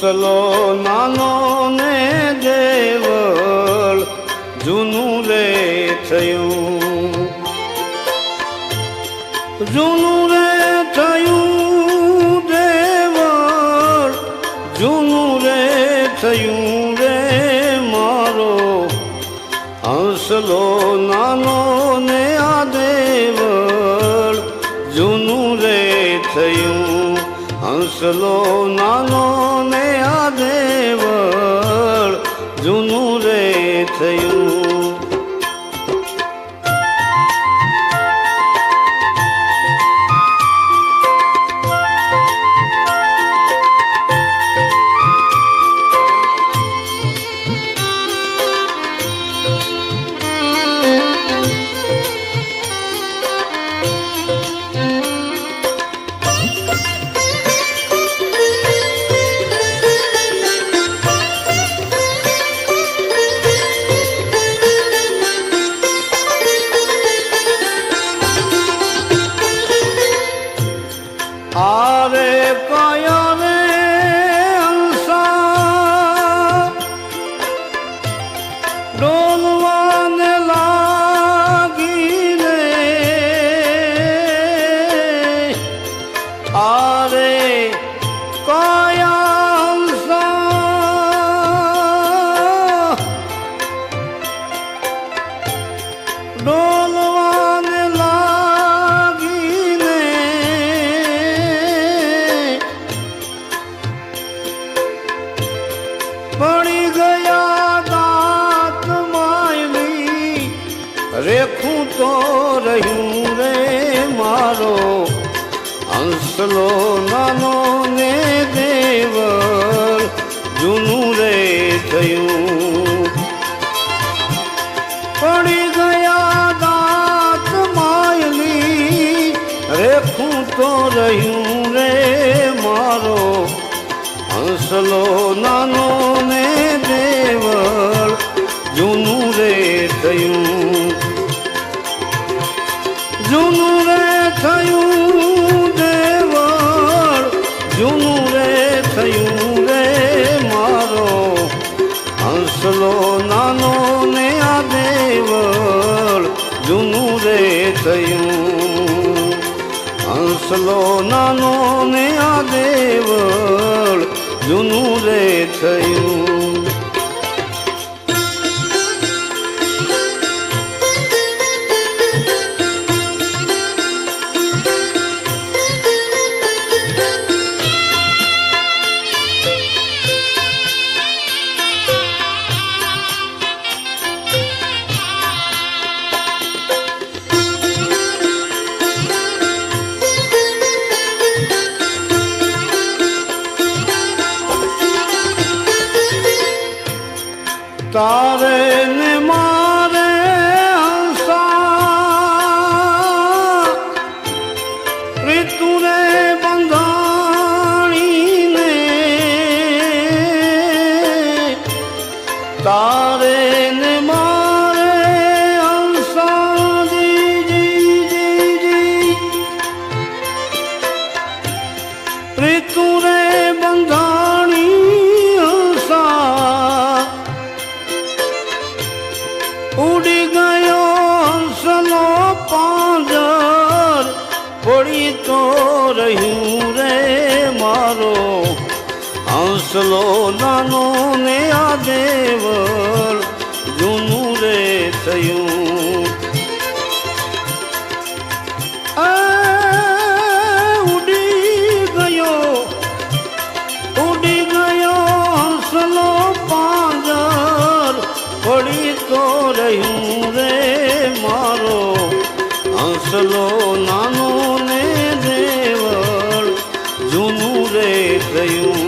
હંસલો નાનો ને દેવળ જૂનું રે થયું. જૂનું રે થયું દેવળ, જૂનું રે થયું રે મારો. હંસલો નાનો ને આ દેવળ, જૂનું રે થયું. હંસલો નાનો પડી ગયા દાંત માયલી રેખું તો રહ્યું રે મારો. હંસલો નાનો ને હંસલો નાનો ને દેવળ, જૂનું રે થયું. જૂનું રે થયું દેવળ, જૂનું રે થયું રે મારો. હંસલો નાનો ને આ દેવળ, જૂનું રે થયું. હંસલો નાનો ને આ દેવળ જૂનું રે થયું. હંસલો નાનો ને આ દેવળ જૂનું રે થયું. ઉડી ગયો ઉડી ગયો હંસલો પાંજર, પડી તો રહ્યું નાનો ને દેવળ જૂનું રે થયું.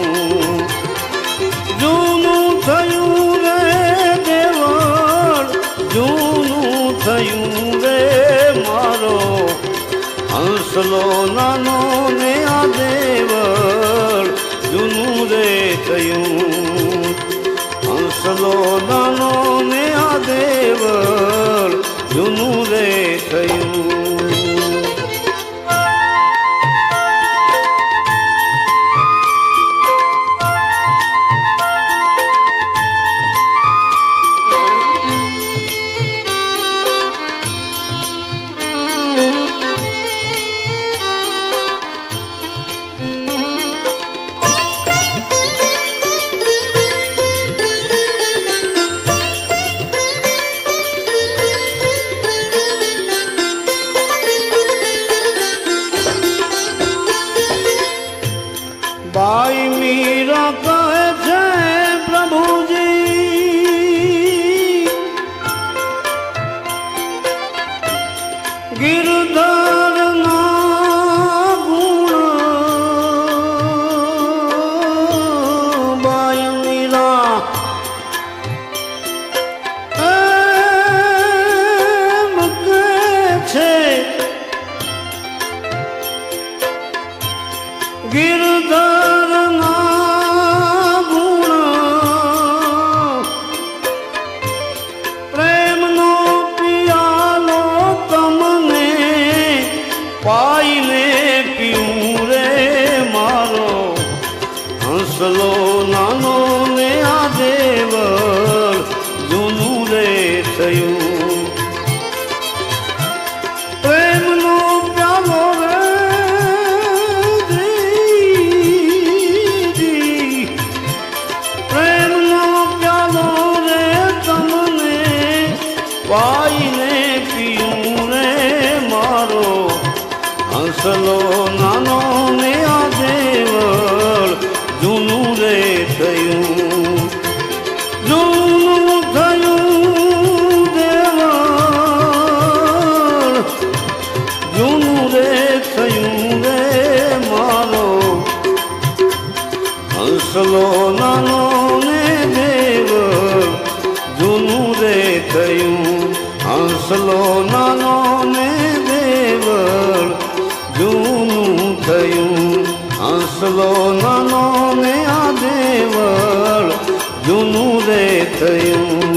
હંસલો નાનો ને આ દેવળ જૂનું રે થયું. હંસલો નાનો ને આ દેવળ જૂનું રે થયું. હંસલો નાનો ને આ દેવ જૂનું રે થયું. હંસલો નાનો ને આ દેવળ જૂનું રે થયું. જૂનું થયું દેવળ. જૂનું રે થયું રે મારો. હંસલો નાનો ને દેવ જૂનું રે થયું. હંસલો હંસલો નનો ને આ દેવળ જૂનું રે થયું.